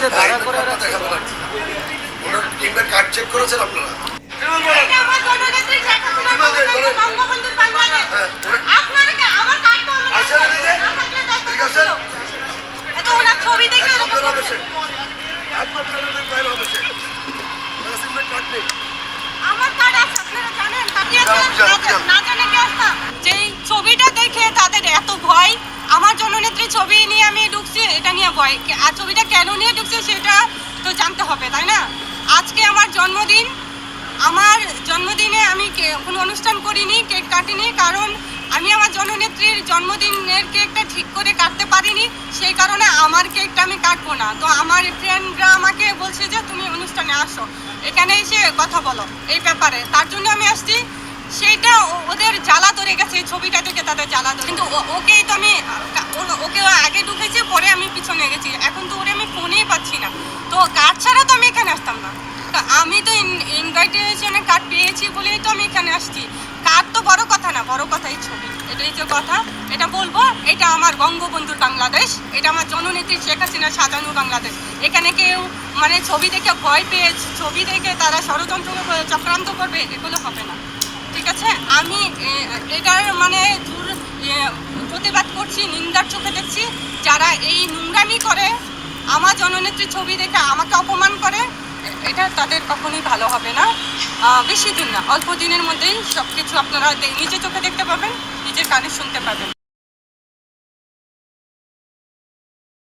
পুলিশে দাঁড়া করে। ওনার টিমের কার্ড চেক করেছেন আপনারা। হ্যাঁ, আসতাম যেই ছবিটা দেখে তাদের এত ভয় আমার জননেত্রী ছবি নিয়ে আমি ঢুকছি এটা কে- আর ছবিটা কেন নিয়ে ঢুকছে সেটা তো জানতে হবে, তাই না? আজকে আমার জন্মদিন। আমার জন্মদিনে আমি কোনো অনুষ্ঠান করিনি, কেক কাটিনি, কারণ আমি আমার জননেত্রীর জন্মদিনের কেকটা ঠিক করে কাটতে পারিনি। সেই কারণে আমার কেকটা আমি কাটবো না। তো আমার ফ্রেন্ডরা আমাকে বলছে যে, তুমি অনুষ্ঠানে আসো। এখানে এসে কথা বলো এই ব্যাপারে। তার জন্য আমি আসছি। সেইটা ওদের জ্বালা ধরে গেছে, এই ছবিটা থেকে তাদের জ্বালা ধরে কিন্তু ওকেই তো আমি ওকে আগে ঢুকেছি আমি গেছি এখন তো ওরে আমি ফোনেই পাচ্ছি না। তো কার্ড ছাড়া তো আমি এখানে আসতাম না। আমি তো ইনভাইটেশনে কার্ড পেয়েছি বলেই তো আমি এখানে আসছি। কার্ড তো বড় কথা না, বড় কথা এই ছবি। এটাই তো কথা। এটা বলব, এটা আমার বঙ্গবন্ধুর বাংলাদেশ, এটা আমার জননেত্রী শেখ হাসিনা সাজানো বাংলাদেশ। এখানে কেউ মানে ছবি দেখে ভয় পেয়ে, ছবি দেখে তারা ষড়যন্ত্র চক্রান্ত করবে, এগুলো হবে না। ঠিক আছে? আমি এটার মানে প্রতিবাদ করছি, নিন্দার চোখে দেখছি। যারা এই নোংরামি করে, আমার জননেত্রী ছবি দেখে আমাকে অপমান করে, এটা তাদের কখনোই ভালো হবে না। বেশি দিন না, অল্প দিনের মধ্যেই সব কিছু আপনারা নিজে চোখে দেখতে পাবেন, নিজের কানে শুনতে পাবেন।